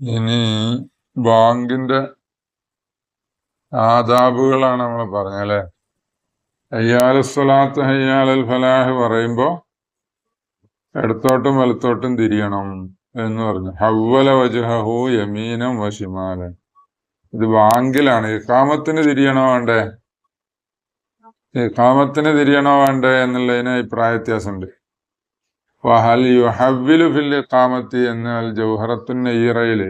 ഇനി ബാങ്കിന്റെ ആദാബുകളാണ് നമ്മൾ പറഞ്ഞല്ലേ ഹയ്യാൽ സ്വലാത്ത് ഹയ്യാൽ ഫലാഹ് പറയുമ്പോ ഇടത്തോട്ടും വലത്തോട്ടും തിരിയണം എന്ന് പറഞ്ഞു. ഹവ്വല വജുഹു യമീനം വശിമാലൻ. ഇത് ബാങ്കിലാണ്. ഇക്കാമത്തിന് തിരിയണോ വേണ്ടേ? ഇക്കാമത്തിന് തിരിയണോ വേണ്ടേ എന്നുള്ളതിന് അഭിപ്രായ വ്യത്യാസമുണ്ട്. വഹൽ യുഹവ്വിലു ഫിൽ ഇഖാമത്തി എന്നാൽ ജൗഹറത്തുൻ നെയ്യറയിൽ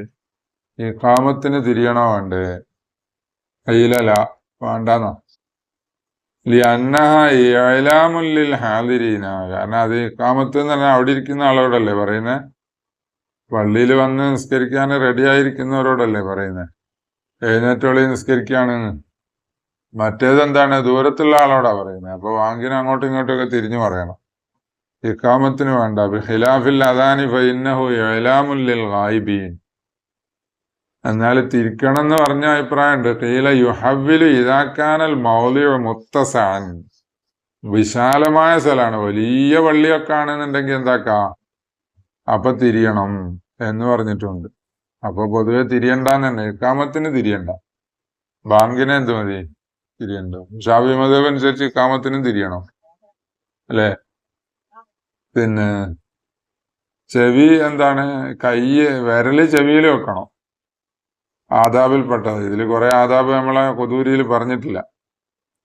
ഇഖാമത്തിന് തിരിയണോ വേണ്ടേ? കയ്യിലല്ല വേണ്ടെന്നോ? ലിയന്നഹലാമുല്ലിൽ ഹാദിരീന. കാരണം അത് ഇഖാമത്ത് എന്ന് പറഞ്ഞാൽ അവിടെ ഇരിക്കുന്ന ആളോടല്ലേ പറയുന്നത് പള്ളിയിൽ വന്ന് നിസ്കരിക്കാൻ റെഡി ആയിരിക്കുന്നവരോടല്ലേ പറയുന്നത് എഴുന്നേറ്റോളി നിസ്കരിക്കുകയാണെന്ന് മറ്റേതെന്താണ്? ദൂരത്തുള്ള ആളോടാ പറയുന്നത് അപ്പൊ വാങ്ങിന് അങ്ങോട്ടും ഇങ്ങോട്ടും ഒക്കെ തിരിഞ്ഞു പറയണം. ഇക്കാമത്തിന് വേണ്ട. ഖിലാഫിൽ അദാനി ഫൈന്നഹു ഇലാമുല്ലിൽ ഗായിബീൻ. എന്നാൽ തിരിക്കണം എന്ന് പറഞ്ഞ അഭിപ്രായമുണ്ട്. കീല യുഹവിൽ ഇതാക്കാനൽ മൗലിയ മുത്തസാൻ. വിശാലമായ സ്ഥലമാണ്. വലിയ വള്ളിയൊക്കെ ആണെന്നുണ്ടെങ്കിൽ എന്താക്കാ? അപ്പൊ തിരിയണം എന്ന് പറഞ്ഞിട്ടുണ്ട്. അപ്പൊ പൊതുവെ തിരിയണ്ടെന്ന് തന്നെ ഇക്കാമത്തിന് തിരിയണ്ട. ബാങ്കിനെ എന്ത് മതി തിരിയണ്ട. ഷാബി മതം അനുസരിച്ച് ഇക്കാമത്തിനും തിരിയണം. അല്ലെ? പിന്നെ ചെവി എന്താണ്? കൈ വിരൽ ചെവിയിൽ വെക്കണം. ആദാബിൽപ്പെട്ടത് ഇതിൽ കുറെ ആദാബ് നമ്മളെ കൊതൂരിയിൽ പറഞ്ഞിട്ടില്ല.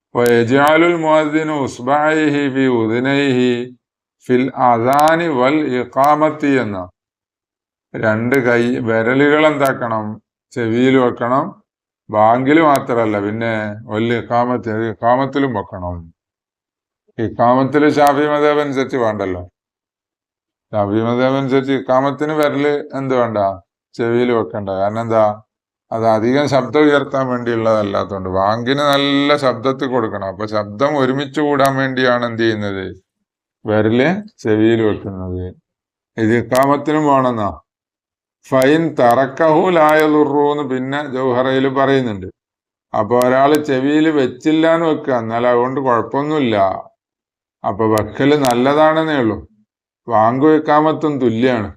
അപ്പൊ എജാലുൽ മുഹദ്ദീൻ ഉസ്ബായിഹി ഫി ഉദിനൈഹി ഫിൽ അദാനി വൽ ഇഖാമത്തി എന്ന. രണ്ട് കൈ വിരലുകൾ എന്താക്കണം? ചെവിയിൽ വെക്കണം. ബാങ്കിൽ മാത്രമല്ല പിന്നെ വല്ല ഇഖാമത്ത് ഇഖാമത്തിലും വെക്കണം. ഇഖാമത്തിൽ ഷാഫി മതേബ് അനുസരിച്ച് വേണ്ടല്ലോ. ഷാഫി ഇക്കാമത്തിന് വിരൽ എന്ത് വേണ്ട? ചെവിയിൽ വെക്കണ്ട. കാരണം എന്താ? അത് അധികം ശബ്ദം ഉയർത്താൻ വേണ്ടിയുള്ളതല്ലാത്തതുകൊണ്ട് വാങ്കിന് നല്ല ശബ്ദത്തിൽ കൊടുക്കണം. അപ്പൊ ശബ്ദം ഒരുമിച്ച് കൂടാൻ വേണ്ടിയാണ് എന്ത് ചെയ്യുന്നത്? വിരൽ ചെവിയിൽ വെക്കുന്നത്. ഇത് ഇക്കാമത്തിനും വേണമെന്നാ. ഫൈൻ തറക്കഹുലായുറൂന്ന് പിന്നെ ജൗഹറയിൽ പറയുന്നുണ്ട്. അപ്പൊ ഒരാൾ ചെവിയിൽ വെച്ചില്ല എന്ന് വെക്കുക. എന്നാൽ അതുകൊണ്ട് കുഴപ്പമൊന്നുമില്ല. അപ്പൊ വെക്കൽ നല്ലതാണെന്നേ ഉള്ളൂ. വാങ്കു ഇക്കാമത്തും തുല്യാണ്.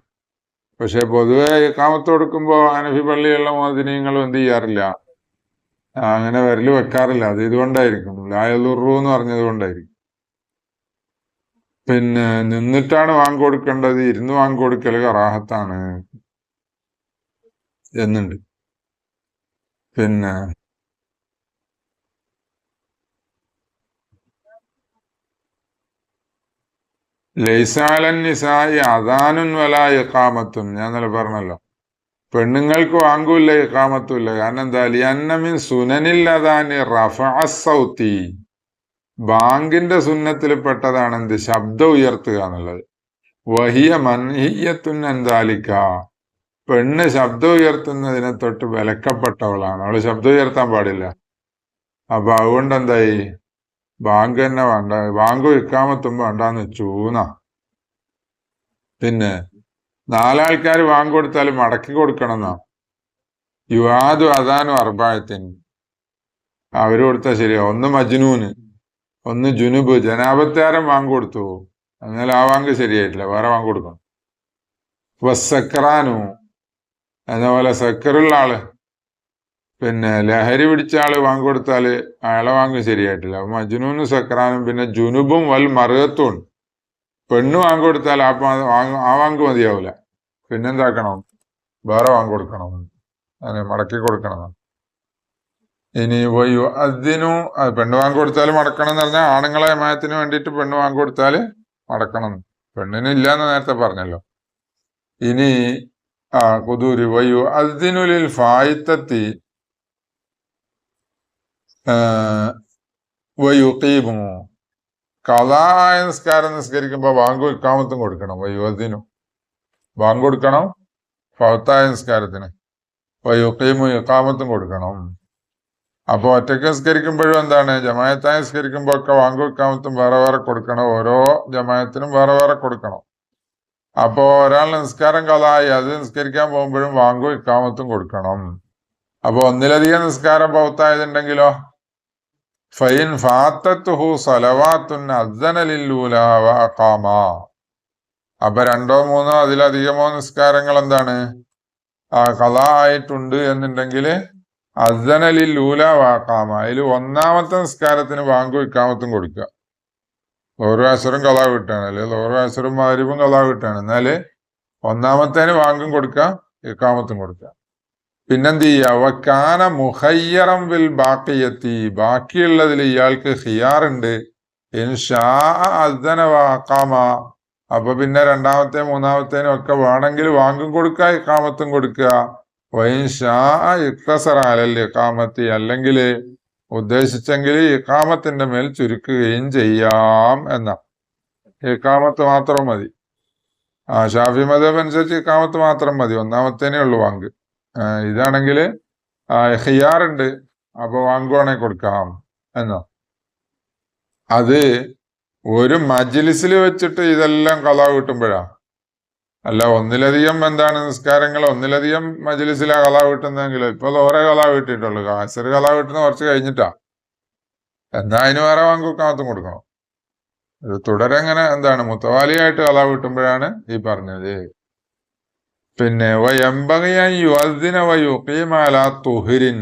പക്ഷെ പൊതുവെ ഇക്കാമത്ത് കൊടുക്കുമ്പോൾ അനഫി പള്ളിയുള്ള മോദിനീങ്ങളും എന്ത് ചെയ്യാറില്ല. അങ്ങനെ വരൽ വെക്കാറില്ല. അത് ഇതുകൊണ്ടായിരിക്കും. ലായലുറു എന്ന് പറഞ്ഞത് കൊണ്ടായിരിക്കും. പിന്നെ നിന്നിട്ടാണ് വാങ്ങി കൊടുക്കേണ്ടത്. ഇരുന്ന് വാങ്ങി കൊടുക്കൽ കറാഹത്താണ്. എന്നുണ്ട്. പിന്നെ ലൈസാലൻ നിസായി അദാനുൻ വല ഇക്കാമത്തും ഞാൻ ഇന്നലെ പറഞ്ഞല്ലോ. പെണ്ണുങ്ങൾക്ക് വാങ്ങൂല്ല ഇല്ല കാരണം എന്താ? ലിയന്നമിൻ സുനനിൽ അദാനി റഫഅസൗത്തി ബാങ്കിന്റെ സുന്നത്തിൽ പെട്ടതാണ് എന്ത്? ശബ്ദം ഉയർത്തുക എന്നുള്ളത്. വഹിയ മൻഹിയത്തുൻ എന്താലിക്ക പെണ്ണ് ശബ്ദം ഉയർത്തുന്നതിനെ തൊട്ട് വിലക്കപ്പെട്ടവളാണ്. അവൾ ശബ്ദം ഉയർത്താൻ പാടില്ല. അപ്പൊ അതുകൊണ്ട് എന്തായി? ബാങ്ക് തന്നെ വേണ്ട. ബാങ്ക് ഇക്കാമത്തും വേണ്ടാന്ന് ചൂന്ന പിന്നെ നാലാൾക്കാർ ബാങ്ക് കൊടുത്താൽ മടക്കി കൊടുക്കണം എന്നാ യുവാദു അതാനും അർബായത്തിന്. അവർ കൊടുത്താൽ ശരിയാ. ഒന്ന് മജ്നൂന് ഒന്ന് ജുനുബ്. ജനാപത്താരം വാങ്ങി കൊടുത്തു. എന്നാൽ ആ വാങ്ക് ശരിയായിട്ടില്ല. വേറെ വാങ്ങി കൊടുക്കണം. വസക്രാനു എന്ന പോലെ സക്കറുള്ള ആൾ. പിന്നെ ലഹരി പിടിച്ച ആൾ വാങ്ങി കൊടുത്താൽ അയാളെ വാങ്ങ് ശരിയായിട്ടില്ല. അപ്പൊ മജ്നൂനും സക്രാനും പിന്നെ ജുനുബും വൽ മറുകത്തും പെണ്ണ് വാങ്ങി കൊടുത്താൽ ആ വാങ്ങ ആ വാങ്ക് മതിയാവൂല. പിന്നെന്താക്കണം? വേറെ വാങ്ങി കൊടുക്കണം. അങ്ങനെ മടക്കി കൊടുക്കണം. ഇനി വയ്യു അതിനു പെണ്ണ് വാങ്ങി കൊടുത്താൽ മടക്കണം എന്ന് പറഞ്ഞാൽ ആണുങ്ങളെ മയത്തിന് വേണ്ടിയിട്ട് പെണ്ണ് വാങ്ങി കൊടുത്താൽ മടക്കണം. പെണ്ണിന് ഇല്ല എന്ന് നേരത്തെ പറഞ്ഞല്ലോ. ഇനി ആ കുതൂരി വയ്യു അതിനുലിൽ ഫായിത്തത്തി വയുക്കീമു കഥായ നിസ്കാരം നിസ്കരിക്കുമ്പോൾ ബാങ്ക് ഇക്കാമത്തും കൊടുക്കണം. വയുവദിനു ബാങ്ക് കൊടുക്കണം ഫൗത്തായ നിസ്കാരത്തിന് വയുക്കീമോ ഇക്കാമത്തും കൊടുക്കണം. അപ്പൊ ഒറ്റയ്ക്ക് നിസ്കരിക്കുമ്പോഴും എന്താണ്? ജമായത്തായ നിസ്കരിക്കുമ്പോൾ ഒക്കെ വാങ്ക് ഇക്കാമത്തും വേറെ വേറെ കൊടുക്കണം. ഓരോ ജമായത്തിനും വേറെ വേറെ കൊടുക്കണം. അപ്പോ ഒരാൾ നിസ്കാരം കഥായി അത് നിസ്കരിക്കാൻ പോകുമ്പോഴും വാങ്കു ഇക്കാമത്തും കൊടുക്കണം. അപ്പൊ ഒന്നിലധികം നിസ്കാരം പൗത്തായതുണ്ടെങ്കിലോ? ഫൈൻ ഫാത്തത്തുഹു സലവാത്തുൻ അദ്ദനലില്ലൂല വഅഖാമ അപ്പൊ രണ്ടോ മൂന്നോ അതിലധികമോ നിസ്കാരങ്ങൾ എന്താണ് ആ കഥ ആയിട്ടുണ്ട് എന്നുണ്ടെങ്കിൽ അസനലിൽ ലൂല വാക്കാമ അതിൽ ഒന്നാമത്തെ നിസ്കാരത്തിന് വാങ്കു ഇക്കാമത്തും കൊടുക്കുക. അസറും കഥ കിട്ടുകയാണ്. ഓരോ അസറും മാരിവും കഥ കിട്ടുകയാണ്. എന്നാൽ ഒന്നാമത്തേന് ബാങ്കും കൊടുക്കുക ഇക്കാമത്തും കൊടുക്കുക. പിന്നെന്ത് ചെയ്യുക വക്കാന മുഹയ്യറം വിൽ ബാക്കിയെത്തി. ബാക്കിയുള്ളതിൽ ഇയാൾക്ക് ഹിയാറുണ്ട്. വാക്കാമ അപ്പൊ പിന്നെ രണ്ടാമത്തെ മൂന്നാമത്തേനും ഒക്കെ വേണമെങ്കിൽ വാങ്ങും കൊടുക്കുക ഇക്കാമത്തും കൊടുക്കുക. ഇക്തസറ അലൽ ഇക്കാമത്തി അല്ലെങ്കിൽ ഉദ്ദേശിച്ചെങ്കിൽ ഇക്കാമത്തിന്റെ മേൽ ചുരുക്കുകയും ചെയ്യാം എന്ന. ഇക്കാമത്ത് മാത്രം മതി. ആ ഷാഫി മതം അനുസരിച്ച് ഇക്കാമത്ത് മാത്രം മതി. ഒന്നാമത്തേനേ ഉള്ളു വാങ്ക്. ആ, ഇതാണെങ്കിൽ ഹിയാറുണ്ട്. അപ്പൊ വാങ്ങുവാണെ കൊടുക്കാം എന്നോ. അത് ഒരു മജ്ലിസിൽ വെച്ചിട്ട് ഇതെല്ലാം കഥ കിട്ടുമ്പോഴാ അല്ല ഒന്നിലധികം എന്താണ് നിസ്കാരങ്ങൾ? ഒന്നിലധികം മജ്ലിസിലാ കഥ കിട്ടുന്നതെങ്കിൽ ഇപ്പൊ ഓരോ കഥ കിട്ടിയിട്ടുള്ളൂ കാസർ കഥ കിട്ടുന്ന കുറച്ച് കഴിഞ്ഞിട്ടാ. എന്നാ അതിന് വേറെ വാങ്ങുക്കാമത്തും കൊടുക്കണം. ഇത് തുടരെങ്ങനെ എന്താണ് മുത്തവാലിയായിട്ട് കഥ കിട്ടുമ്പോഴാണ് ഈ പറഞ്ഞത്. പിന്നെ തുഹിരിൻ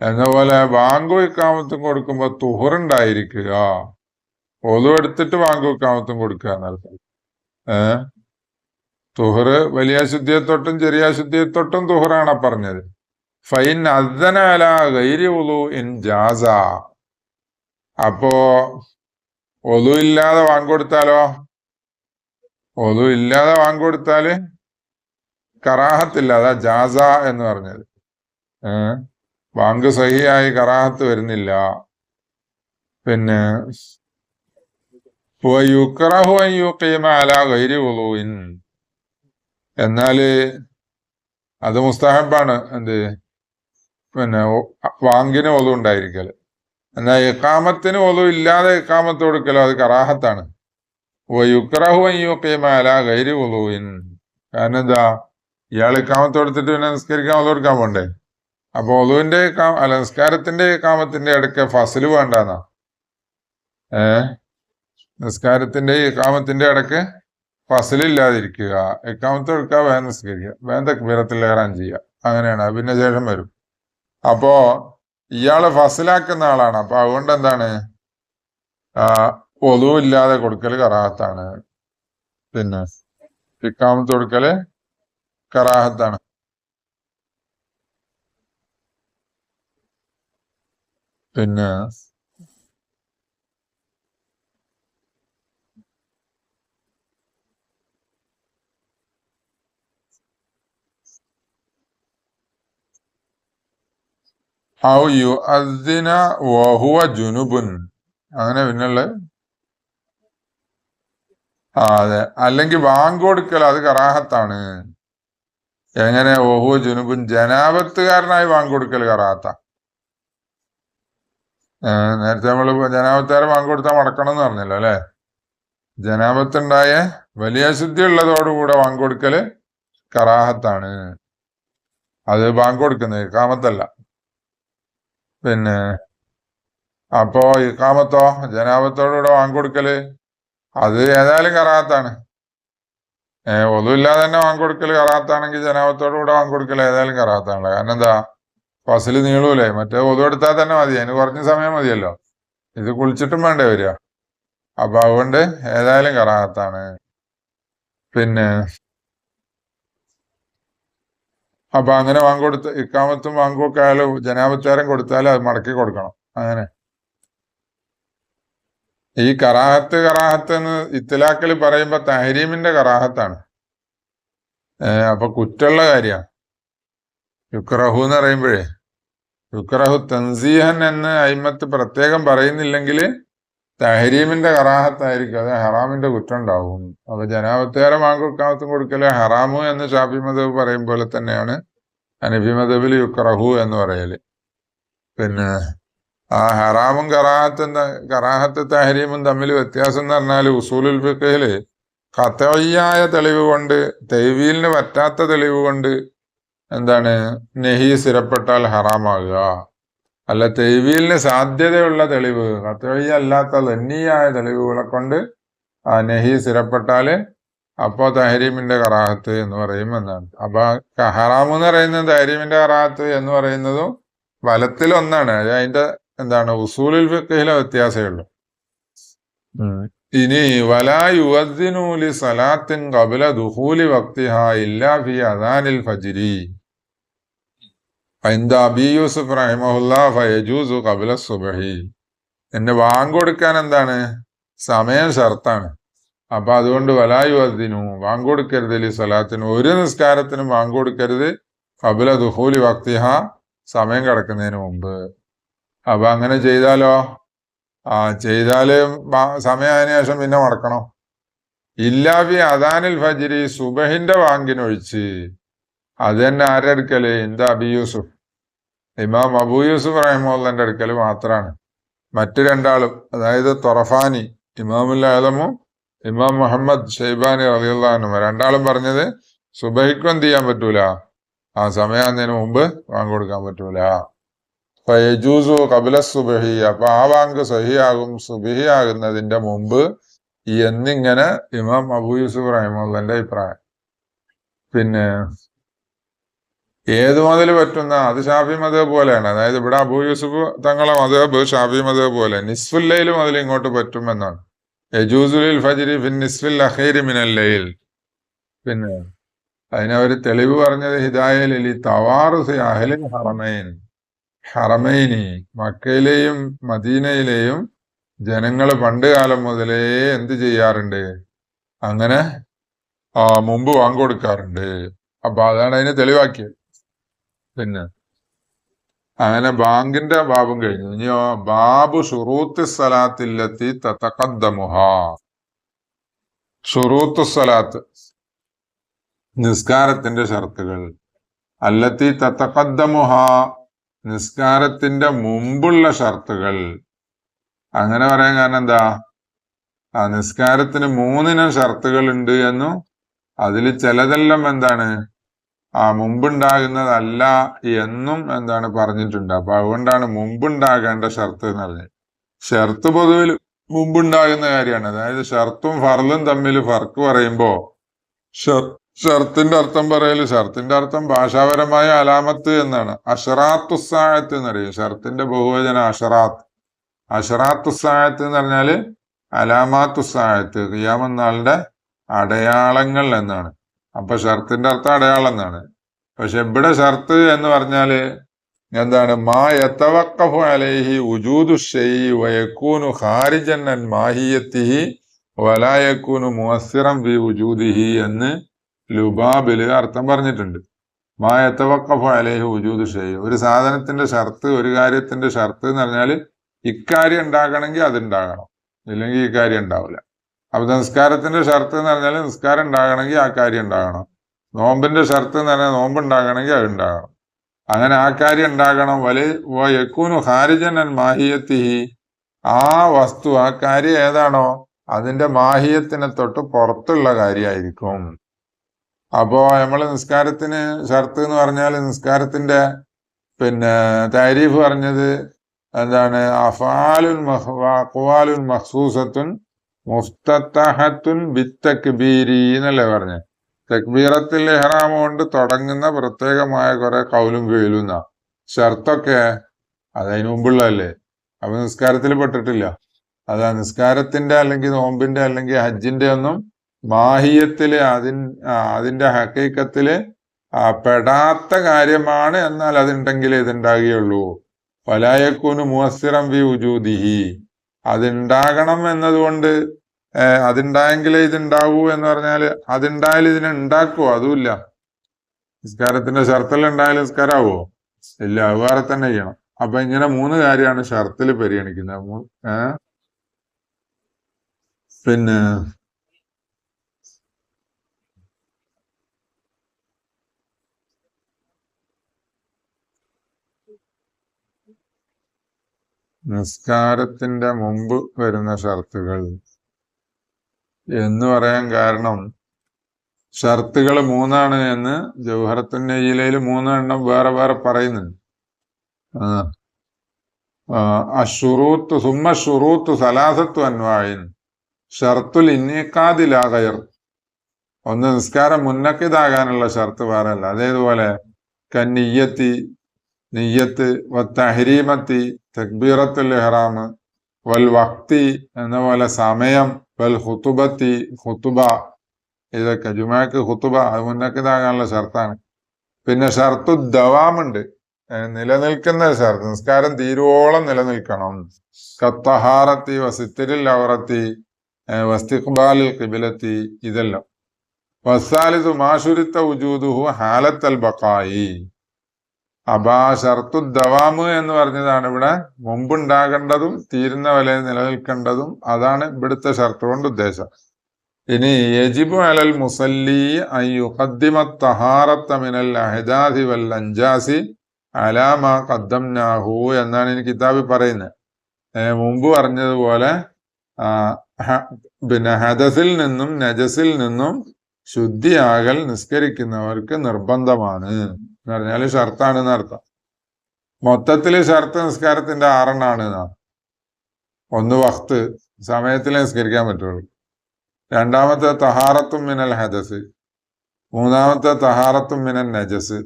എന്ന പോലെ ബാങ്ക് വയ്ക്കാമത്തും കൊടുക്കുമ്പോ തുഹറുണ്ടായിരിക്കുക ഒതു എടുത്തിട്ട് വയ്ക്കാമത്തും കൊടുക്കുക എന്നർത്ഥം ഏ? തുഹറ് വലിയ ശുദ്ധിയത്തൊട്ടും ചെറിയ ശുദ്ധിയത്തൊട്ടും തുഹറാണ് പറഞ്ഞത്. ഫൈൻ അദ്ദനാല ഗൈരി ഉളു ഇൻ ജാസ. അപ്പോ ഒതു ഇല്ലാതെ വാങ്ങിക്കൊടുത്താലോ ഒതു ഇല്ലാതെ വാങ്ങിക്കൊടുത്താൽ കറാഹത്തില്ല അതാ ജാസ എന്ന് പറഞ്ഞത്. ഏഹ് ബാങ്ക് സഹിയായി കറാഹത്ത് വരുന്നില്ല. പിന്നെ എന്നാൽ അത് മുസ്താഹബാണ് എന്ത്? പിന്നെ വാങ്കിന് ഒതു ഉണ്ടായിരിക്കൽ എന്നാൽ എക്കാമത്തിന് ഒതു ഇല്ലാതെ എക്കാമത്ത് കൊടുക്കലോ അത് കറാഹത്താണ്. കാരണം എന്താ? ഇയാൾ ഇക്കാമത്ത് എടുത്തിട്ട് പിന്നെ നിസ്കരിക്കാൻ ഒതു കൊടുക്കാൻ പോണ്ടേ അപ്പൊ ഒതുവിന്റെ കാ- അല്ല നിസ്കാരത്തിന്റെ കാമത്തിന്റെ ഇടയ്ക്ക് ഫസൽ വേണ്ടെന്നാ. ഏ? നിസ്കാരത്തിന്റെ കാമത്തിന്റെ ഇടയ്ക്ക് ഫസലില്ലാതിരിക്കുക എക്കാമത്ത് എടുക്കുക വേഗം നിസ്കരിക്കുക. വേണ്ട തക്ബീറത്തിൽ ഏറാൻ ചെയ്യുക. അങ്ങനെയാണ്. പിന്നെ ശേഷം വരും. അപ്പോ ഇയാൾ ഫസലാക്കുന്ന ആളാണ്. അപ്പൊ അതുകൊണ്ട് എന്താണ്? ഒതുവില്ലാതെ കൊടുക്കൽ കറാഹത്താണ് പിന്നെ ഇക്കാമത്ത് കൊടുക്കൽ കറാഹത്താണ്. പിന്നെ ഔ യു അദ്ദിന വഹുവ ജുനുബുൻ. അങ്ങനെ പിന്നുള്ള ആ അതെ. അല്ലെങ്കിൽ കൊടുക്കൽ അത് കറാഹത്താണ്. എങ്ങനെ ഓഹു ജുനുബുൻ? ജനാപത്തുകാരനായി വാങ്ങിക്കൊടുക്കൽ കൊടുക്കൽ കറാഹത്ത നേരത്തെ നമ്മൾ ജനാപത്തുകാരെ വാങ്ങിക്കൊടുത്താൽ മടക്കണം എന്ന് പറഞ്ഞല്ലോ അല്ലെ? ജനാപത്തുണ്ടായ വലിയ ശുദ്ധി ഉള്ളതോടുകൂടെ വാങ്ങിക്കൊടുക്കൽ കറാഹത്താണ്. അത് ബാങ്ക് കൊടുക്കുന്നത് കാമത്തല്ല. പിന്നെ അപ്പോ ഇക്കാമത്തോ ജനാപത്തോടുകൂടെ വാങ്ങിക്കൊടുക്കൽ അത് ഏതായാലും കറാത്താണ് ഏഹ് ഒന്നുമില്ലാതെ തന്നെ വാങ്ങിക്കൊടുക്കൽ കറാത്താണെങ്കിൽ ജനാപത്തോടുകൂടെ വാങ്ങിക്കൊടുക്കൽ ഏതായാലും കറാത്താണ് കാരണം എന്താ? ഫസൽ നീളൂലേ. മറ്റേ ഒതു എടുത്താൽ തന്നെ മതി. അതിന് കുറഞ്ഞ സമയം മതിയല്ലോ. ഇത് കുളിച്ചിട്ടും വേണ്ടേ വരിക. അപ്പൊ അതുകൊണ്ട് ഏതായാലും കറാത്താണ്. പിന്നെ അപ്പൊ അങ്ങനെ വാങ്ങിക്കൊടുത്ത് ഇക്കാമത്തും വാങ്ങുമൊക്കെ ആയാലും ജനാപത്താരം കൊടുത്താലും അത് മടക്കി കൊടുക്കണം. അങ്ങനെ. ഈ കറാഹത്ത് കറാഹത്ത് എന്ന് ഇത്തലാക്കൽ പറയുമ്പോ തഹരീമിന്റെ കറാഹത്താണ്. അപ്പൊ കുറ്റമുള്ള കാര്യമാണ് യുക്രഹു എന്ന് പറയുമ്പോഴേ യുക്രഹു തൻസീഹൻ എന്ന് അയിമത്ത് പ്രത്യേകം പറയുന്നില്ലെങ്കിൽ തഹരീമിന്റെ കറാഹത്തായിരിക്കും. അത് ഹറാമിന്റെ കുറ്റം ഉണ്ടാവും അപ്പൊ ജനാപത്തുകാരെ മാങ്കുക്കാമത്തും കൊടുക്കൽ ഹറാമു എന്ന് ഷാഫി മദബ് പറയും പോലെ തന്നെയാണ്. അനബി മദബിൽ യുക്രഹു എന്ന് പറയൽ. പിന്നെ ആ ഹറാമും കറാഹത്തും കറാഹത്ത് തഹരീമും തമ്മിൽ വ്യത്യാസം എന്ന് പറഞ്ഞാൽ ഉസൂലുൽ ഫിഖഹിൽ ഖത്തയ്യായ തെളിവ് കൊണ്ട് തെയ്വീലിന് പറ്റാത്ത തെളിവ് കൊണ്ട് എന്താണ് നെഹി സ്ഥിരപ്പെട്ടാൽ ഹറാമാകുക. അല്ല തെയ്വീലിന് സാധ്യതയുള്ള തെളിവ് ഖത്തയ്യ അല്ലാത്ത ലന്നിയായ തെളിവുകളെ കൊണ്ട് ആ നെഹി സ്ഥിരപ്പെട്ടാൽ അപ്പോൾ തഹരീമിന്റെ കറാഹത്ത് എന്ന് പറയും എന്നാണ്. അപ്പൊ ഹറാമെന്ന് പറയുന്നത് തഹരീമിന്റെ കറാഹത്ത് എന്ന് പറയുന്നതും വലത്തിൽ ഒന്നാണ് അതിന്റെ എന്താണ്? ഉസൂലിൽ ഫിഖിലെ വ്യത്യാസമേ ഉള്ളൂ. ഇനി വലാ യുവദ്ദിനൂലി സലാത്തിൻ കബല ദുഹൂലി വക്തിഹ ഇല്ലാ ഫി അദാനിൽ ഫജ്രി. അബി യൂസുഫ് റഹിമഹുല്ലാ ഫയജൂസു കബല സുബഹി? എന്നെ വാങ്കൊടുക്കാൻ എന്താണ്? സമയം ഷർത്താണ്. അപ്പൊ അതുകൊണ്ട് വലായുവദ്ദിനു വാങ്കൊടുക്കരുത് ലി സലാത്തിന്. ഒരു നിസ്കാരത്തിനും വാങ്കൊടുക്കരുത് കബില ദുഹൂലി വക്തിഹ സമയം കിടക്കുന്നതിന് മുമ്പ്. അപ്പൊ അങ്ങനെ ചെയ്താലോ? ആ ചെയ്താൽ ബാ- സമയമായതിനു ശേഷം പിന്നെ മടക്കണം. ഇല്ലാവി അദാനിൽ ഫജിരി സുബഹിന്റെ വാങ്കിനൊഴിച്ച് അത് തന്നെ ആരുടെ അടുക്കൽ എന്താ അബി യൂസുഫ്. ഇമാം അബു യൂസുഫ് റഹിമുള്ളന്റെ അടുക്കൽ മാത്രമാണ് മറ്റു രണ്ടാളും അതായത് തൊറഫാനി ഇമാമുൽ ആലമും ഇമാം മുഹമ്മദ് ഷെയ്ബാനി റളിയല്ലാഹു രണ്ടാളും പറഞ്ഞത് സുബഹിക്കും എന്ത് ചെയ്യാൻ പറ്റൂല? ആ സമയാകുന്നതിന് മുമ്പ് വാങ്ങി കൊടുക്കാൻ പറ്റൂല. ഫയജൂസു കപില സുബഹി അപ്പൊ ആ വാങ്ക് സഹിയാകും സുബഹി ആകുന്നതിന്റെ മുമ്പ് എന്നിങ്ങനെ ഇമാം അബു യൂസുഫ് റഹിമുള്ളന്റെ അഭിപ്രായം. പിന്നെ ഏത് മതിൽ പറ്റുന്ന അത് ഷാഫി മതബ് പോലെയാണ്. അതായത് ഇവിടെ അബു യൂസുഫ് തങ്ങളെ മതബ് ഷാഫി മതബ് പോലെ നിസ്ഫുല്ലയിൽ മുതൽ ഇങ്ങോട്ട് പറ്റുമെന്നാണ്. യജൂസുലിൽ ഫജിരി ഫിൻ നിസ്ഫിൽ അഖീരി മിനൽ ലൈൽ. പിന്നെ അതിനവർ തെളിവ് പറഞ്ഞത് ഹിദായലിൽ ഈ അഹലിൻ ഹറമൈൻ. ഹറമൈനി മക്കയിലെയും മദീനയിലെയും ജനങ്ങൾ പണ്ട് കാലം മുതലേ എന്ത് ചെയ്യാറുണ്ട്? അങ്ങനെ ആ മുമ്പ് വാങ്ങിക്കൊടുക്കാറുണ്ട്. അപ്പൊ അതാണ് അതിനെ തെളിവാക്കിയത്. പിന്നെ അങ്ങനെ ബാങ്കിന്റെ ബാബും കഴിഞ്ഞു. ഇനിയോ ബാബു ഷുറൂത്ത് സലാത്തില്ലെത്തി തത്തക്കദ്ദമുഹ ഷുറൂത്ത് സലാത്ത് നിസ്കാരത്തിന്റെ ഷർത്തുകൾ. അല്ലത്തി തത്തഖദ്ദമുഹ നിസ്കാരത്തിന്റെ മുമ്പുള്ള ഷർത്തുകൾ. അങ്ങനെ പറയാൻ കാരണം എന്താ? ആ നിസ്കാരത്തിന് മൂന്നിനം ഷർത്തുകൾ ഉണ്ട് എന്നും അതിൽ ചിലതെല്ലാം എന്താണ്? ആ മുമ്പുണ്ടാകുന്നതല്ല എന്നും എന്താണ് പറഞ്ഞിട്ടുണ്ട്. അപ്പൊ അതുകൊണ്ടാണ് മുമ്പുണ്ടാകേണ്ട ഷർത്ത് എന്ന് പറഞ്ഞത്. ഷർത്ത് പൊതുവിൽ മുമ്പുണ്ടാകുന്ന കാര്യമാണ്. അതായത് ഷർത്തും ഫർലും തമ്മിൽ ഫർക്ക് പറയുമ്പോ ഷർ- ഷർത്തിന്റെ അർത്ഥം പറയൽ ഷർത്തിന്റെ അർത്ഥം ഭാഷാപരമായ അലാമത്ത് എന്നാണ്. അഷറാത്തുസായത്ത് എന്നറിയും. ഷർത്തിന്റെ ബഹുവചന അഷറാത്ത്. അഷറാത്തുസായത്ത് എന്ന് പറഞ്ഞാൽ അലാമാത്തുസായത്ത് ഖിയാമെന്നാളിന്റെ അടയാളങ്ങൾ എന്നാണ്. അപ്പൊ ഷർത്തിന്റെ അർത്ഥം അടയാളം എന്നാണ്. പക്ഷെ ഇവിടെ ഷർത്ത് എന്ന് പറഞ്ഞാൽ എന്താണ്? മാ യത്തവക്കഫു അലൈഹി ഉജൂദു ഷെയ് വയക്കൂനു ഹാരിജന്നൻ മാഹിയത്തിഹി വലായക്കൂനു മുഅസ്സിറം വി ഉജൂദിഹി എന്ന് ലുബാബിൽ അർത്ഥം പറഞ്ഞിട്ടുണ്ട്. മായത്തവക്കഫലേഹുജൂത് യത്തവക്കഫു അലൈഹി ഷെയ്. ഒരു സാധനത്തിന്റെ ഷർത്ത് ഒരു കാര്യത്തിന്റെ ഷർത്ത് എന്ന് പറഞ്ഞാൽ ഇക്കാര്യം ഉണ്ടാകണമെങ്കിൽ അത് ഉണ്ടാകണം. ഇല്ലെങ്കിൽ ഈ കാര്യം ഉണ്ടാവില്ല. അപ്പൊ നിസ്കാരത്തിന്റെ ഷർത്ത് എന്ന് പറഞ്ഞാൽ നിസ്കാരം ഉണ്ടാകണമെങ്കിൽ ആ കാര്യം ഉണ്ടാകണം. നോമ്പിന്റെ ഷർത്ത് എന്ന് പറഞ്ഞാൽ നോമ്പ് ഉണ്ടാകണമെങ്കിൽ അത് ഉണ്ടാകണം. അങ്ങനെ ആ കാര്യം ഉണ്ടാകണം. വലി യക്കൂനു ഹാരിജൻ അൻ മാഹിയത്തിഹി. ആ വസ്തു ആ കാര്യം ഏതാണോ അതിന്റെ മാഹിയത്തിനെ തൊട്ട് പുറത്തുള്ള കാര്യമായിരിക്കും. അപ്പോ നമ്മൾ നിസ്കാരത്തിന് ഷർത്ത് എന്ന് പറഞ്ഞാൽ നിസ്കാരത്തിന്റെ പിന്നെ താരീഫ് പറഞ്ഞത് എന്താണ്? അഫാലുൻ അഖ്വാലുൻ മഹ്സൂസത്തുൻ മുഫ്തഹത്തുൻ ബിത്തക്ബീരി എന്നല്ലേ പറഞ്ഞത് തക്ബീറത്തിൽ ഇഹ്റാം കൊണ്ട് തുടങ്ങുന്ന പ്രത്യേകമായ കുറെ കൗലും എന്നാ. ഷർത്തൊക്കെ അതതിനു മുമ്പുള്ളതല്ലേ? അപ്പൊ നിസ്കാരത്തിൽ പെട്ടിട്ടില്ല. അതാ നിസ്കാരത്തിന്റെ അല്ലെങ്കിൽ നോമ്പിന്റെ അല്ലെങ്കിൽ ഹജ്ജിന്റെ ഒന്നും മാഹിയത്തിൽ അതിൻ അതിന്റെ ഹക്കീക്കത്തിൽ പെടാത്ത കാര്യമാണ് എന്നാൽ അതുണ്ടെങ്കിൽ ഇതുണ്ടാകുകയുള്ളൂ. വലായക്കൂന് മുഹസിറം വി ഉജൂദിഹി. അതുണ്ടാകണം എന്നതുകൊണ്ട് അതുണ്ടായെങ്കിലേ ഇതുണ്ടാവൂ എന്ന് പറഞ്ഞാൽ അതുണ്ടായാലും ഇതിനെ ഉണ്ടാക്കുവോ? അതുമില്ല. നിസ്കാരത്തിന്റെ ഷർത്തിൽ ഉണ്ടായാലും നിസ്കാരാവോ ഇല്ല വേറെ തന്നെ ചെയ്യണം. അപ്പൊ ഇങ്ങനെ മൂന്ന് കാര്യമാണ് ഷർത്തിൽ പരിഗണിക്കുന്നത്. ഏഹ് പിന്നെ നിസ്കാരത്തിന്റെ മുമ്പ് വരുന്ന ഷർത്തുകൾ എന്ന് പറയാൻ കാരണം ഷർത്തുകൾ മൂന്നാണ് എന്ന് ജൗഹറത്തുൻ ഇലയിൽ മൂന്നെണ്ണം വേറെ വേറെ പറയുന്നുണ്ട്. അഷുറൂത്ത് സുമ്മ ഷുറൂത്ത് സലാസത്തു അൻവായിൻ ഷർത്തുൽ ഇന്നേക്കാതിലാകയർ ഒന്ന് നിസ്കാരം മുന്നക്കിതാകാനുള്ള ഷർത്ത് വേറെ അല്ല അതേതുപോലെ കന്നിയ്യത്തി നെയ്യത്ത് വത്തഹരീമത്തി തക്ബീറത്തുൽ ഇഹ്റാം വൽ വക്തി എന്ന പോലെ സമയം വൽ ഹുത്തുബത്തി ഹുത്തുബ ഇതൊക്കെ ജുമാക്ക് ഹുത്തുബ അത് മുന്നക്കിതാകാനുള്ള ഷർത്താണ്. പിന്നെ ഷർത്തു ദവാമുണ്ട് നിലനിൽക്കുന്ന ഷർത്ത് നിസ്കാരം തീരുവോളം നിലനിൽക്കണം. കത്തഹാറത്തി വസിത്തിരിൽ അവറത്തി വസ്തിഖ്ബാലിൽ കിബിലത്തി ഇതെല്ലാം. വസാലിതു മാഷുരിത്ത ഉജൂദുഹു ഹാലത്തൽ ബക്കായി അപ്പൊ ഷർത്തു ദവാമ് എന്ന് പറഞ്ഞതാണ് ഇവിടെ. മുമ്പുണ്ടാകേണ്ടതും തീരുന്ന വില നിലനിൽക്കേണ്ടതും അതാണ് ഇവിടുത്തെ ഷർത്ത് കൊണ്ട് ഉദ്ദേശം. ഇനി യജിബു അലൽ മുസല്ലി അയ്യുഖദ്ദിമ തഹാറത്ത മിനൽ അഹദാസി വൽ അഞ്ചാസി അലാമ ഖദ്ദംനാഹു എന്നാണ് ഈ കിതാബിൽ പറയുന്നത്. മുമ്പ് പറഞ്ഞതുപോലെ പിന്നെ ഹദസിൽ നിന്നും നജസിൽ നിന്നും ശുദ്ധിയാകൽ നിസ്കരിക്കുന്നവർക്ക് നിർബന്ധമാണ്. എന്ന് പറഞ്ഞാൽ ഷർത്താണ് എന്നർത്ഥം മൊത്തത്തിൽ ഷർത്ത് നിസ്കാരത്തിന്റെ ആറെണ്ണാണ് എന്നാണ് ഒന്ന് വഖ്ത് സമയത്തിൽ നിസ്കരിക്കാൻ പറ്റുള്ളൂ. രണ്ടാമത്തെ തഹാറത്തും മിനൽ ഹദസ് മൂന്നാമത്തെ തഹാറത്തും മിനൽ നജസ്.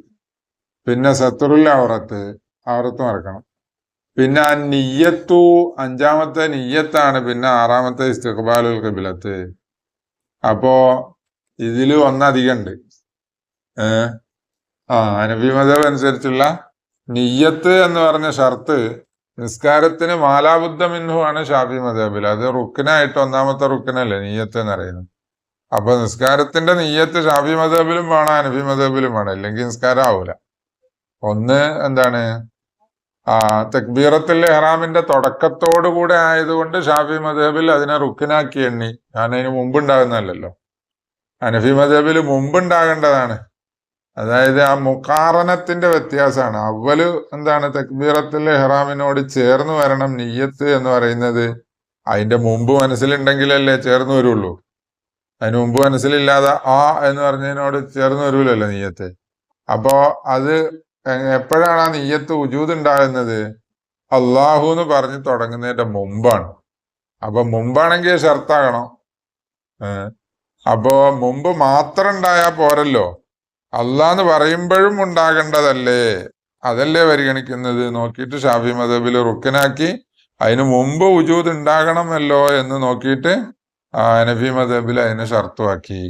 പിന്നെ സത്തുറുൽ ഔറത്ത് ഔറത്ത് മറക്കണം. പിന്നെ ആ നിയ്യത്തു അഞ്ചാമത്തെ നിയ്യത്താണ് പിന്നെ ആറാമത്തെ ഇസ്തിഖബാലുൽ കബിലത്ത് അപ്പോ ഇതിൽ ഒന്നധികമുണ്ട് ഏ? ആ അനബി മതം അനുസരിച്ചുള്ള നിയ്യത്ത് എന്ന് പറഞ്ഞ ഷർത്ത് നിസ്കാരത്തിന് മാലാബുദ്ധ ആണ് ഷാഫി മതബിൽ അത് റുക്കിനായിട്ട് ഒന്നാമത്തെ റുക്കിനല്ലേ നീയത്ത് എന്ന് പറയുന്നത്. അപ്പൊ നിസ്കാരത്തിന്റെ നീയത്ത് ഷാഫി മതബിലും വേണം അനഫി മതബിലും വേണം. ഇല്ലെങ്കിൽ നിസ്കാരം ആവൂല. ഒന്ന് എന്താണ്? ആ തെക്ബീറത്തിൽ എഹ്റാമിന്റെ തുടക്കത്തോടു കൂടെ ആയതുകൊണ്ട് ഷാഫി മതബിൽ അതിനെ റുക്കിനാക്കി എണ്ണി. ഞാൻ അതിന് മുമ്പ് ഉണ്ടാകുന്നതല്ലല്ലോ. അനഫി മതബിൽ മുമ്പ് ഉണ്ടാകേണ്ടതാണ്. അതായത് ആ മുക്കാറനത്തിന്റെ വ്യത്യാസമാണ്. അവൽ എന്താണ് തെക്ബീറത്തിൽ ഇഹ്റാമിനോട് ചേർന്ന് വരണം നിയ്യത്ത് എന്ന് പറയുന്നത് അതിന്റെ മുമ്പ് മനസ്സിലുണ്ടെങ്കിലല്ലേ ചേർന്ന് വരുള്ളൂ. അതിന് മുമ്പ് മനസ്സിലില്ലാതെ ആ എന്ന് പറഞ്ഞതിനോട് ചേർന്ന് വരൂലല്ലോ നീയത്ത് അപ്പോ അത് എപ്പോഴാണ് ആ നീയത്ത് ഉജൂത് ഉണ്ടാകുന്നത്? അള്ളാഹു എന്ന് പറഞ്ഞ് തുടങ്ങുന്നതിന്റെ മുമ്പാണ്. അപ്പൊ മുമ്പാണെങ്കിൽ ഷർത്താകണം. അപ്പോ മുമ്പ് മാത്രം ഉണ്ടായാൽ പോരല്ലോ. അള്ളാന്ന് പറയുമ്പോഴും ഉണ്ടാകേണ്ടതല്ലേ? അതല്ലേ പരിഗണിക്കുന്നത്? നോക്കിയിട്ട് ഷാഫി മതബിൽ റുക്കനാക്കി അതിന് മുമ്പ് ഉജൂദ് ഉണ്ടാകണമല്ലോ എന്ന് നോക്കിയിട്ട് ആ ഹനഫി മതബിൽ അതിനെ ഷർത്തുവാക്കി.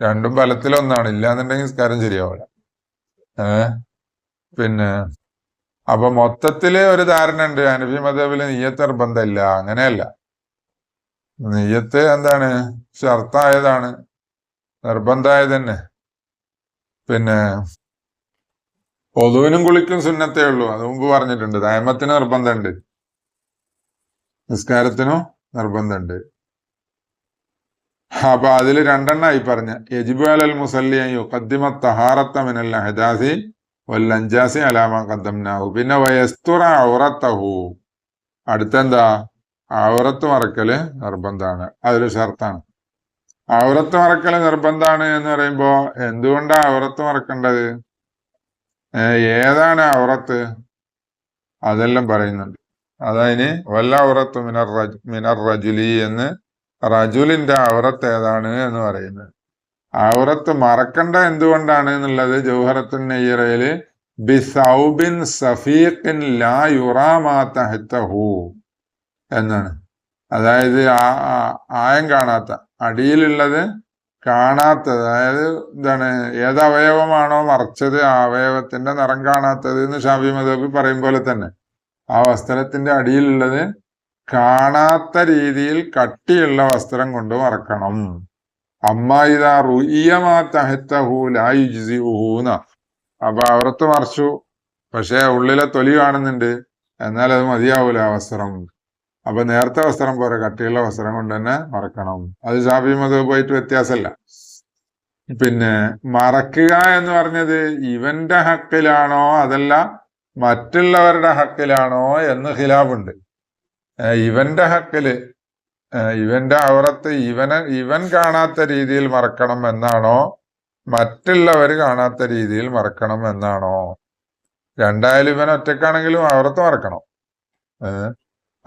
രണ്ടും ഫലത്തിലൊന്നാണ്. ഇല്ലാന്നുണ്ടെങ്കിൽ നിസ്കാരം ശരിയാവില്ല ഏ? പിന്നെ അപ്പൊ മൊത്തത്തിൽ ഒരു ധാരണ ഉണ്ട് അനഫി മതബിൽ നെയ്യത്ത് നിർബന്ധമില്ല. അങ്ങനെയല്ല. നെയ്യത്ത് എന്താണ്? ഷർത്തായതാണ്. നിർബന്ധമായത് തന്നെ പിന്നെ പൊതുവിനും കുളിക്കും സുന്നത്തേ ഉള്ളൂ. അത് മുമ്പ് പറഞ്ഞിട്ടുണ്ട്. ദയമത്തിന് നിർബന്ധമുണ്ട്. നിസ്കാരത്തിനും നിർബന്ധമുണ്ട്. അപ്പൊ അതിൽ രണ്ടെണ്ണമായി പറഞ്ഞ. യജിബു മുസല്ലിയു മുസല്ലി യുഖദ്ദിമ തഹാറത്ത മിനൽ അഹദാസി വൽ അഞ്ചാസി അലാമ കദ്ദംനാഹു പിന്നെ വയസ്തുറ ഔറത്തഹു. അടുത്തെന്താ? ഔറത്ത് മറക്കൽ നിർബന്ധമാണ്. അതൊരു ഷർത്താണ്. ഔറത്ത് മറക്കൽ നിർബന്ധമാണ് എന്ന് പറയുമ്പോ എന്തുകൊണ്ടാണ് ഔറത്ത് മറക്കേണ്ടത്? ഏതാണ് ഔറത്ത് അതെല്ലാം പറയുന്നുണ്ട്. അതതിന് വല്ല ഔറത്ത് മിനർ മിനർ റജുലി എന്ന് റജുലിന്റെ ഔറത്ത് ഏതാണ് എന്ന് പറയുന്നത്. ഔറത്ത് മറക്കണ്ട എന്തുകൊണ്ടാണ് എന്നുള്ളത് ജൗഹറത്തുൻ നെയ്യറയിൽ ബിസൗബിൻ സഫീഖിൻ ലാ യുറാമാ തഹത്തഹു എന്നാണ്. അതായത് ആയം കാണാത്ത അടിയിലുള്ളത് കാണാത്തത്. അതായത് എന്താണ് ഏത് അവയവമാണോ മറച്ചത് ആ അവയവത്തിന്റെ നിറം കാണാത്തത് എന്ന് ഷാഫി മദബി പറയും പോലെ തന്നെ. ആ വസ്ത്രത്തിന്റെ അടിയിലുള്ളത് കാണാത്ത രീതിയിൽ കട്ടിയുള്ള വസ്ത്രം കൊണ്ട് മറക്കണം. അമ്മ ഇതാ റുയ്യമാ തഹത്തഹു അപ്പൊ അവർത്ത് മറച്ചു. പക്ഷെ ഉള്ളിലെ തൊലി കാണുന്നുണ്ട്. എന്നാൽ അത് മതിയാവൂല ആ വസ്ത്രം. അപ്പൊ നേരത്തെ വസ്ത്രം പോരെ കട്ടിയുള്ള വസ്ത്രം കൊണ്ട് തന്നെ മറക്കണം. അത് ഷാഫി മതവുമായിട്ട് വ്യത്യാസമല്ല പിന്നെ മറക്കുക എന്ന് പറഞ്ഞത് ഇവന്റെ ഹക്കിലാണോ അതല്ല മറ്റുള്ളവരുടെ ഹക്കിലാണോ എന്ന് ഖിലാഫുണ്ട്. ഇവന്റെ ഹക്കിൽ ഇവന്റെ ഔറത്ത് ഇവനെ ഇവൻ കാണാത്ത രീതിയിൽ മറക്കണം എന്നാണോ മറ്റുള്ളവർ കാണാത്ത രീതിയിൽ മറക്കണം എന്നാണോ? രണ്ടായാലും ഇവൻ ഒറ്റക്കാണെങ്കിലും ഔറത്ത് മറക്കണം. ഏഹ്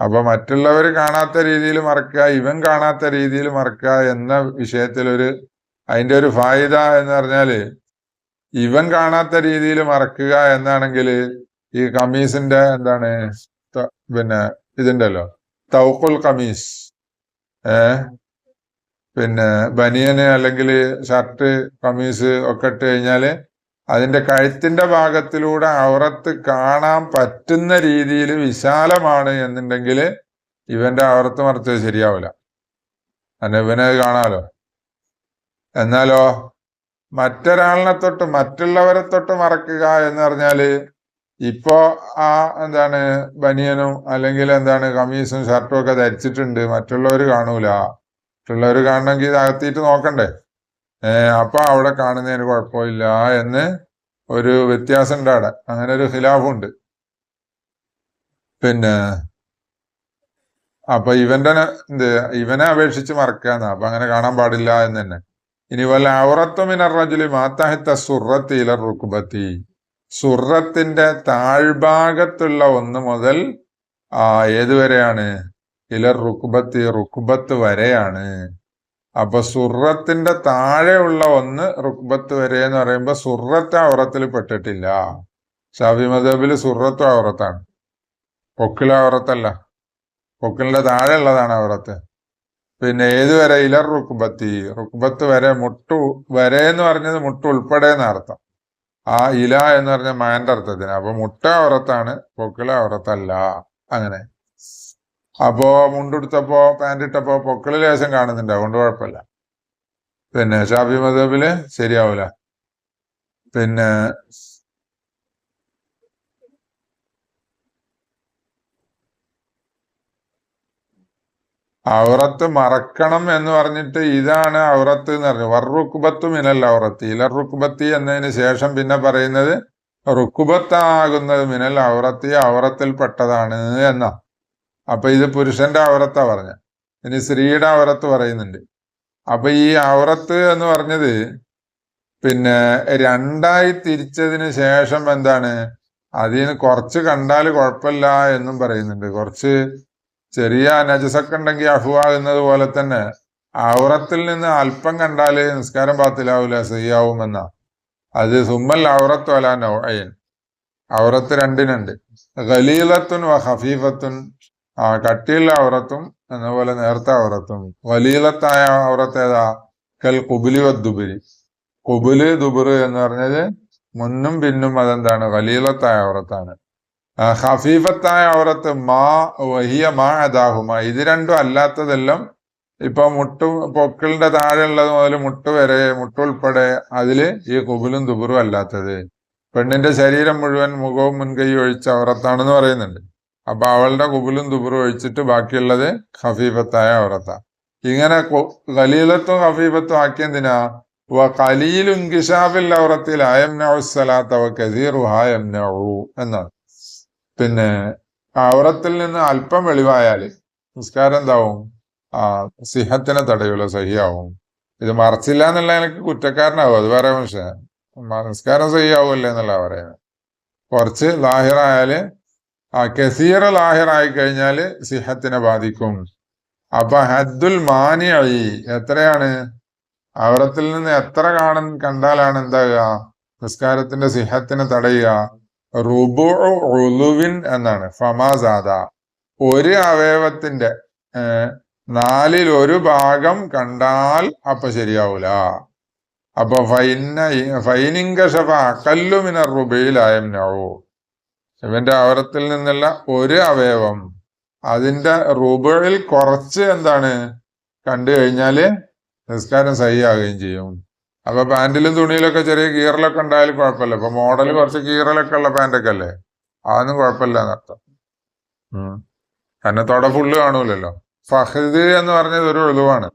അപ്പൊ മറ്റുള്ളവർ കാണാത്ത രീതിയിൽ മറക്കുക ഇവൻ കാണാത്ത രീതിയിൽ മറക്കുക എന്ന വിഷയത്തിൽ ഒരു അതിന്റെ ഒരു ഫായിദ എന്ന് പറഞ്ഞാൽ ഇവൻ കാണാത്ത രീതിയിൽ മറക്കുക എന്നാണെങ്കിൽ ഈ കമീസിന്റെ എന്താണ് പിന്നെ ഇതുണ്ടല്ലോ തൗക്കുൽ കമീസ് ഏ? പിന്നെ ബനിയന് അല്ലെങ്കിൽ ഷർട്ട് കമീസ് ഒക്കെ ഇട്ട് കഴിഞ്ഞാൽ അതിന്റെ കഴുത്തിന്റെ ഭാഗത്തിലൂടെ അവറത്ത് കാണാൻ പറ്റുന്ന രീതിയിൽ വിശാലമാണ് എന്നുണ്ടെങ്കിൽ ഇവന്റെ അവറത്ത് മറച്ചത് ശരിയാവില്ല. കാരണം ഇവനെ കാണാമല്ലോ എന്നാലോ? മറ്റൊരാളിനെ തൊട്ട് മറ്റുള്ളവരെ തൊട്ട് മറക്കുക എന്ന് പറഞ്ഞാൽ ഇപ്പോ ആ എന്താണ് ബനിയനും അല്ലെങ്കിൽ എന്താണ് കമ്മീസും ഷർട്ടും ഒക്കെ ധരിച്ചിട്ടുണ്ട്. മറ്റുള്ളവർ കാണൂല. മറ്റുള്ളവർ കാണണമെങ്കിൽ ഇത് അകത്തിയിട്ട് നോക്കണ്ടേ? അപ്പൊ അവിടെ കാണുന്നതിന് കുഴപ്പമില്ല എന്ന് ഒരു വ്യത്യാസം ഉണ്ട് അവിടെ അങ്ങനെ ഒരു ഖിലാഫുണ്ട്. പിന്നെ അപ്പൊ ഇവന്റെ എന്ത് ഇവനെ അപേക്ഷിച്ച് മറക്കാന്ന അപ്പൊ അങ്ങനെ കാണാൻ പാടില്ല എന്ന് തന്നെ. ഇനി വല്ല ഔറത്തുമിനറജുലി മാത്താഹിത്ത സുറത്തി ഇല റുക്കുബത്തി സുറത്തിന്റെ താഴ്ഭാഗത്തുള്ള ഒന്ന് മുതൽ ആ ഏതുവരെയാണ്? ഇലർ റുക്കുബത്തി റുക്കുബത്ത് വരെയാണ്. അപ്പൊ സുറത്തിന്റെ താഴെയുള്ള ഒന്ന് റുക്ബത്ത് വരെ എന്ന് പറയുമ്പോ സുറത്ത് ഔറത്തിൽ പെട്ടിട്ടില്ല. ഷാഫി മദബിൽ സുറത്ത് ഔറത്താണ് പൊക്കില ഔറത്തല്ല പൊക്കിലിന്റെ താഴെ ഉള്ളതാണ് ഔറത്ത് പിന്നെ ഏത് വരെ? ഇലർ റുക്ബത്തി. റുക്ബത്ത് വരെ മുട്ടു വരെ എന്ന് പറഞ്ഞത് മുട്ട് ഉൾപ്പെടെ എന്ന അർത്ഥം. ആ ഇല എന്ന് പറഞ്ഞ മാന്റെ അർത്ഥത്തിന്. അപ്പൊ മുട്ട ഔറത്താണ് പൊക്കില ഔറത്തല്ല അങ്ങനെ. അപ്പോ മുണ്ടെടുത്തപ്പോ പാന്റ് ഇട്ടപ്പോ പൊക്കൾ ലേശം കാണുന്നുണ്ട്. അതുകൊണ്ട് കുഴപ്പമില്ല. പിന്നെ ഷാഫി മദബിൽ ശരിയാവൂല. പിന്നെ ഔറത്ത് മറക്കണം എന്ന് പറഞ്ഞിട്ട് ഇതാണ് ഔറത്ത് എന്ന് പറഞ്ഞു. വറുക്കുബത്തു മിനൽ ഔറത്ത്. ഇല റുക്കുബത്തി എന്നതിന് ശേഷം പിന്നെ പറയുന്നത് റുക്കുബത്താകുന്നത് മിനൽ ഔറത്തി ഔറത്തിൽപ്പെട്ടതാണ് എന്നാ. അപ്പൊ ഇത് പുരുഷന്റെ ഔറത്താ പറഞ്ഞ. ഇനി സ്ത്രീയുടെ ഔറത്ത് പറയുന്നുണ്ട്. അപ്പൊ ഈ അവറത്ത് എന്ന് പറഞ്ഞത് പിന്നെ രണ്ടായി തിരിച്ചതിന് ശേഷം എന്താണ്? അതിൽ നിന്ന് കുറച്ച് കണ്ടാൽ കുഴപ്പമില്ല എന്നും പറയുന്നുണ്ട്. കുറച്ച് ചെറിയ നജസൊക്കെ ഉണ്ടെങ്കിൽ അഫുവാകുന്നത് പോലെ തന്നെ അവറത്തിൽ നിന്ന് അല്പം കണ്ടാൽ നിസ്കാരം പാത്തിലാവൂല ചെയ്യാവുമെന്ന അത് സുമ്മൽ ഔറത്ത് വല അവറത്ത് രണ്ടിനുണ്ട്. ഖലീലത്തുൻ വ ഹഫീഫത്തുൻ ആ കട്ടിയുള്ള ഔറത്തും എന്നപോലെ നേർത്ത ഔറത്തും വലിയലത്തായ ഔറത്ത് കൽ കുബുലി വദ്ദുബുരി കുബുൽ ദുബുറ് എന്ന് പറഞ്ഞത് മുന്നും പിന്നും അതെന്താണ്? വലിയത്തായ ഔറത്താണ് ഹഫീഫത്തായ ഔറത്ത് മാ വഹിയ മാ അദാഹുമ. ഇത് രണ്ടും അല്ലാത്തതെല്ലാം ഇപ്പൊ മുട്ടു പൊക്കിളിന്റെ താഴെ ഉള്ളത് മുതൽ മുട്ട് വരെ മുട്ടുൾപ്പെടെ അതിൽ ഈ കുബിലും ദുബുറും അല്ലാത്തത്. പെണ്ണിന്റെ ശരീരം മുഴുവൻ മുഖവും മുൻകൈ ഒഴിച്ച ഔറത്താണെന്ന് പറയുന്നുണ്ട്. അപ്പൊ അവളുടെ കുബിലും ദുബുറും ഒഴിച്ചിട്ട് ബാക്കിയുള്ളത് ഖഫീഫത്തായ ഔറത്ത ഇങ്ങനെ കലീലത്തും ഖഫീഫത്തും ആക്കിയെന്തിനാ വ ഖലീലും കിഷാഫിൽ ഔറത്തിൽ എന്നാണ്. പിന്നെ ഔറത്തിൽ നിന്ന് അല്പം വെളിവായാൽ നിസ്കാരം എന്താവും? ആ സിഹത്തിനെ തടയൂല സഹിയാവും. ഇത് മറച്ചില്ല എന്നുള്ള എനിക്ക് കുറ്റക്കാരനാവും. അത് വേറെ പക്ഷേ നിസ്കാരം സഹിയാവൂല്ലേ എന്നുള്ള പറയുന്നത്. കുറച്ച് ലാഹിറായാൽ ആ കസീറ ലാഹിറായി കഴിഞ്ഞാൽ സിഹത്തിനെ ബാധിക്കും. അപ്പൊ ഹദ്ദുൽ മാനിയായി എത്രയാണ്? അവരത്തിൽ നിന്ന് എത്ര കാണൻ കണ്ടാലാണ് എന്താകുക? നിസ്കാരത്തിന്റെ സിഹത്തിനെ തടയുക. ഉലുവിൻ എന്നാണ്. ഫമാസാദ ഒരു അവയവത്തിന്റെ നാലിൽ ഒരു ഭാഗം കണ്ടാൽ അപ്പൊ ശരിയാവൂല. അപ്പൊ ഫൈന ഫൈനിങ്കഷഫ അക്കല്ലുമിന റുബയിലായം നവു ഇവന്റെ അവരത്തിൽ നിന്നല്ല ഒരു അവയവം. അതിന്റെ റൂബിൽ കുറച്ച് എന്താണ്? കണ്ടു കഴിഞ്ഞാൽ നിസ്കാരം സഹിയാകുകയും ചെയ്യും. അപ്പൊ പാന്റിലും തുണിയിലൊക്കെ ചെറിയ കീറലൊക്കെ ഉണ്ടായാലും കുഴപ്പമില്ല. ഇപ്പൊ മോഡൽ കുറച്ച് കീറലൊക്കെ ഉള്ള പാന്റൊക്കെ അല്ലേ അതൊന്നും കുഴപ്പമില്ല എന്നർത്ഥം. കാരണം തൊട ഫുള്ള് കാണൂലല്ലോ. ഫഹദ് എന്ന് പറഞ്ഞത് ഒരു ഒഴിവാണ്.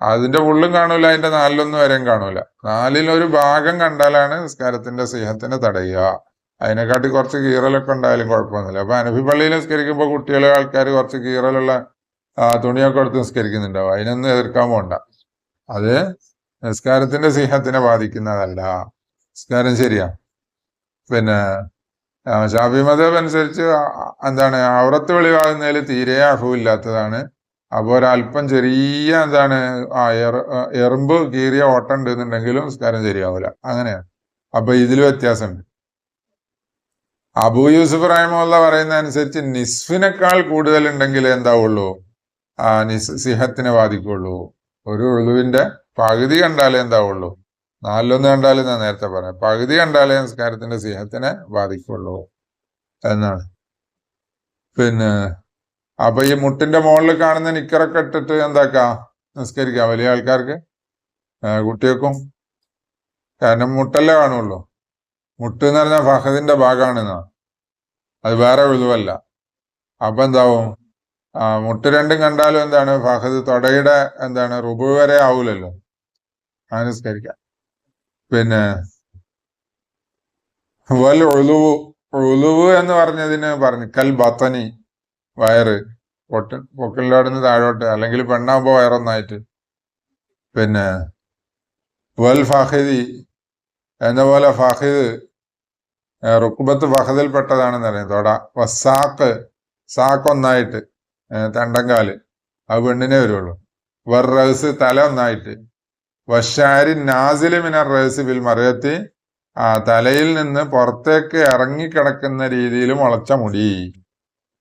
അതിന്റെ ഫുള്ളും കാണൂല അതിന്റെ നാലിലൊന്നും വരെയും കാണൂല. നാലിലൊരു ഭാഗം കണ്ടാലാണ് നിസ്കാരത്തിന്റെ സിഹത്തിനെ തടയുക. അതിനെക്കാട്ടി കുറച്ച് കീറലൊക്കെ ഉണ്ടായാലും കുഴപ്പമൊന്നുമില്ല. അപ്പൊ അനഫി പള്ളിയിൽ നിസ്കരിക്കുമ്പോൾ കുട്ടികളെ ആൾക്കാർ കുറച്ച് കീറലുള്ള തുണിയൊക്കെ എടുത്ത് നിസ്കരിക്കുന്നുണ്ടാവും. അതിനൊന്നും എതിർക്കാൻ പോണ്ട. അത് നിസ്കാരത്തിന്റെ സിഹത്തിനെ ബാധിക്കുന്നതല്ല. നിസ്കാരം ശരിയാ. പിന്നെ ഷാഫി മതബ് അനുസരിച്ച് എന്താണ് അവറത്ത് വെളിവാകുന്നതിൽ തീരെ അഹുവില്ലാത്തതാണ്. അപ്പോൾ ഒരല്പം ചെറിയ എന്താണ് ആ, എറുമ്പ് കീറിയ ഓട്ടം ഉണ്ടെന്നുണ്ടെങ്കിലും നിസ്കാരം ശരിയാവില്ല അങ്ങനെയാണ്. അപ്പൊ ഇതിൽ വ്യത്യാസമുണ്ട്. അബൂ യൂസുഫ് റഹിമുള്ള പറയുന്ന അനുസരിച്ച് നിസ്ഫിനേക്കാൾ കൂടുതൽ ഉണ്ടെങ്കിൽ എന്താവുള്ളൂ? ആ നിസ് സിഹത്തിനെ ബാധിക്കുള്ളൂ ഒരു ഒഴുവിന്റെ പകുതി കണ്ടാലേ എന്താവുള്ളൂ? നാലിലൊന്ന് കണ്ടാലേ ഞാൻ നേരത്തെ പറഞ്ഞു പകുതി കണ്ടാലേ സംസ്കാരത്തിന്റെ സിഹത്തിനെ ബാധിക്കുള്ളൂ എന്നാണ്. പിന്നെ അപ്പൊ ഈ മുട്ടിന്റെ മുകളിൽ കാണുന്ന നിക്കറൊക്കെ ഇട്ടിട്ട് എന്താക്കാ? നിസ്കരിക്കാം. വലിയ ആൾക്കാർക്ക് കുട്ടികൾക്കും. കാരണം മുട്ടല്ലേ കാണുള്ളൂ. മുട്ട് എന്ന് പറഞ്ഞാൽ ഫഹദിന്റെ ഭാഗമാണെന്നാ അത് വേറെ ഒഴിവല്ല അപ്പൊ എന്താവും? ആ മുട്ട് രണ്ടും കണ്ടാലും എന്താണ്? ഫഹദ് തൊടയുടെ എന്താണ്? റുബു വരെ ആവൂലല്ലോ. അനുസ്കരിക്കാം. പിന്നെ വൽ ഒഴുവു ഒഴുവ് എന്ന് പറഞ്ഞതിന് പറഞ്ഞു. കൽ ബത്തനി വയറ് പൊട്ട പൊക്കിലോടുന്ന് താഴോട്ട് അല്ലെങ്കിൽ പെണ്ണാകുമ്പോ വയറൊന്നായിട്ട്. പിന്നെ വൽ ഫാഹിദി എന്ന പോലെ ഫാഹിദ് റുക്കുബത്ത് ഫഹദിൽ പെട്ടതാണെന്ന് അറിയാം. തൊട വസാക്ക് സാക്ക് ഒന്നായിട്ട് തണ്ടങ്കാൽ അത് പെണ്ണിനെ വരുള്ളൂ. വർ റഹസ് തല ഒന്നായിട്ട്. വഷാരി നാസിൽ മിനർ ബിൽ മറിയത്തി ആ തലയിൽ നിന്ന് പുറത്തേക്ക് ഇറങ്ങിക്കിടക്കുന്ന രീതിയിൽ മുളച്ച മുടി.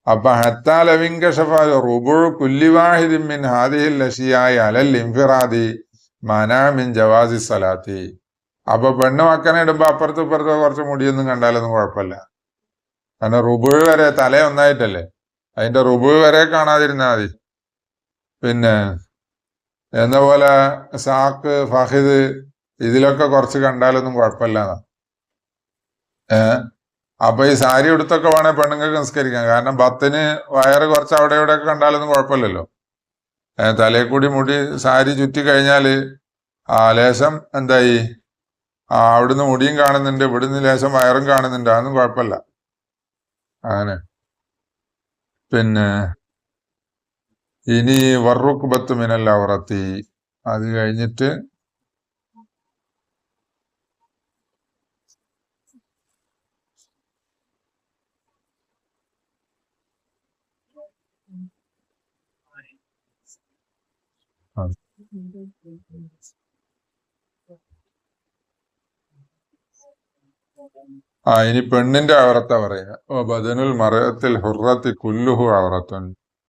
അപ്പൊ ഹത്താലവിങ്കഷഫാൽ റുബു കുല്ലിവാഹിദിൻ ഹാദിഹിൽ ലഷിയായി അലൽ ഇൻഫിറാദി മനാമിൻ ജവാസി സലാത്തി അപ്പൊ പെണ്ണ് മക്കനെ ഇടുമ്പോ അപ്പുറത്തും ഇപ്പുറത്തും കുറച്ച് മുടിയൊന്നും കണ്ടാലൊന്നും കുഴപ്പമില്ല. കാരണം റുബു വരെ തല ഒന്നായിട്ടല്ലേ? അതിന്റെ റുബു വരെ കാണാതിരുന്നാ മതി. പിന്നെ എന്ന പോലെ സാക്ക് ഫഹിദ് ഇതിലൊക്കെ കുറച്ച് കണ്ടാലൊന്നും കുഴപ്പമില്ല ഏഹ് അപ്പൊ ഈ സാരി ഉടുത്തൊക്കെ വേണേ പെണ്ണുങ്ങൾക്ക് നിസ്കരിക്കാം. കാരണം ബത്തിന് വയറ് കുറച്ച് അവിടെ ഇവിടെ ഒക്കെ കണ്ടാലൊന്നും കുഴപ്പമില്ലല്ലോ. തലയിൽ കൂടി മുടി സാരി ചുറ്റി കഴിഞ്ഞാൽ ആ ലേശം എന്തായി? അവിടുന്ന് മുടിയും കാണുന്നുണ്ട് ഇവിടുന്ന് ലേശം വയറും കാണുന്നുണ്ട് അതൊന്നും കുഴപ്പമില്ല. അങ്ങനെ. പിന്നെ ഇനി വറുക്ക് ബത്ത് മിനല്ല ഉറത്തി അത് കഴിഞ്ഞിട്ട് ആ ഇനി പെണ്ണിന്റെ അവറത്ത പറയുക. ബദനുൽ മറയത്തിൽ ഹുറത്തി കുല്ലുഹു അവറത്തുൻ.